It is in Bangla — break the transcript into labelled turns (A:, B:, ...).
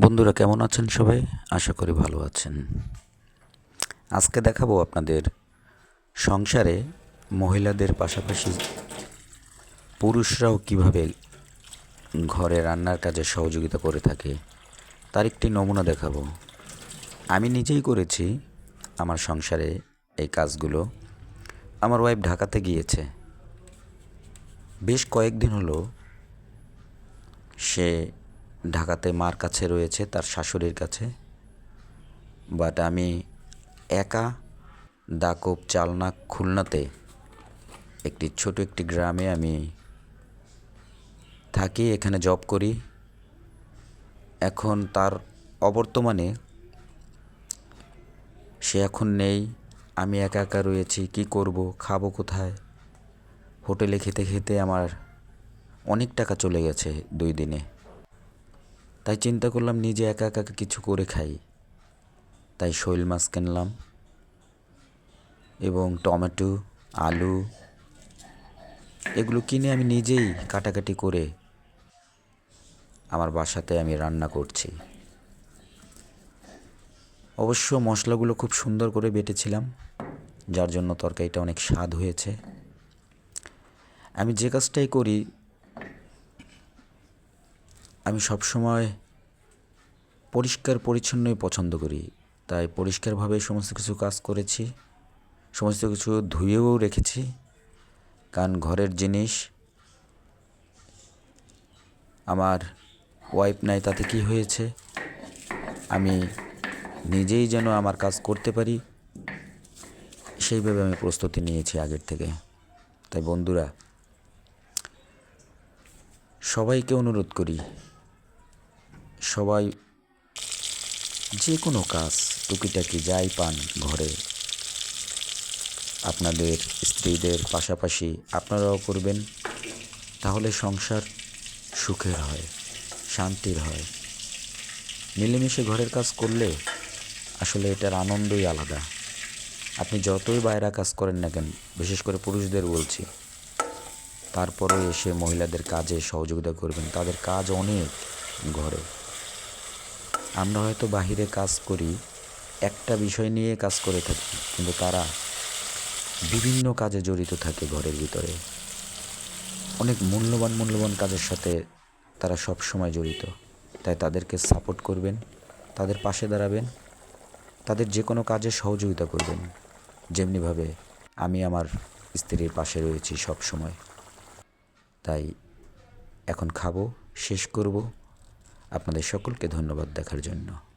A: বন্ধুরা কেমন আছেন সবাই? আশা করি ভালো আছেন। আজকে দেখাবো আপনাদের সংসারে মহিলাদের পাশাপাশি পুরুষরাও কীভাবে ঘরে রান্নার কাজে সহযোগিতা করে থাকে, তার একটি নমুনা দেখাবো। আমি নিজেই করেছি আমার সংসারে এই কাজগুলো। আমার ওয়াইফ ঢাকাতে গিয়েছে। বেশ কয়েকদিন হলো সে ঢাকাতে মার কাছে রয়েছে, তার শাশুড়ির কাছে। বাট আমি একা দাকব চালনা খুলনাতে একটি ছোট একটি গ্রামে আমি থাকি, এখানে জব করি। এখন তার অবর্তমানে সে এখন নেই, আমি একা একা রয়েছি, কি করব, খাব কোথায়? হোটেলে খেতে খেতে আমার অনেক টাকা চলে গেছে দুই দিনে। তাই চিন্তা করলাম নিজে একা একা কিছু করে খাই। তাই শৈল মাছ কিনলাম এবং টমেটো, আলু এগুলো কিনে আমি নিজেই কাটাকাটি করে আমার বাসাতে আমি রান্না করছি। অবশ্য মশলাগুলো খুব সুন্দর করে বেটেছিলাম, যার জন্য তরকারিটা অনেক স্বাদ হয়েছে। আমি যে কাজটাই করি আমি সবসময় পরিষ্কার, পরিচ্ছন্নই পছন্দ করি। তাই পরিষ্কারভাবে সমস্ত কিছু কাজ করেছি, সমস্ত কিছু ধুয়েও রেখেছি। কারণ ঘরের জিনিস, আমার ওয়াইফ নাই, তাতে কি হয়েছে? আমি নিজেই যেন আমার কাজ করতে পারি, সেইভাবে আমি প্রস্তুতি নিয়েছি আগের থেকে। তাই বন্ধুরা, সবাইকে অনুরোধ করি সবাই যে কোনো কাজ টুকিটাকি যাই পান ঘরে। আপনাদের স্ত্রীদের পাশাপাশি আপনারাও করবেন। তাহলে সংসার সুখের হয়, শান্তির হয়। মিলেমিশে ঘরের কাজ করলে আসলে এটার আনন্দই আলাদা। আপনি যতই বাইরা কাজ করেন না কেন, বিশেষ করে পুরুষদের বলছি, তারপরেও এসে মহিলাদের কাজে সহযোগিতা করবেন। তাদের কাজ অনেক ঘরে। আমরা হয়তো বাহিরে কাজ করি, একটা বিষয় নিয়ে কাজ করে থাকি, কিন্তু তারা বিভিন্ন কাজে জড়িত থাকে ঘরের ভিতরে। অনেক মূল্যবান মূল্যবান কাজের সাথে তারা সব সময় জড়িত। তাই তাদেরকে সাপোর্ট করবেন, তাদের পাশে দাঁড়াবেন, তাদের যে কোনো কাজে সহযোগিতা করবেন। যেমনিভাবে আমি আমার স্ত্রীর পাশে রয়েছি সব সময় তাই এখন খাব, শেষ করব। আপনাদের সকলকে ধন্যবাদ দেখার জন্য।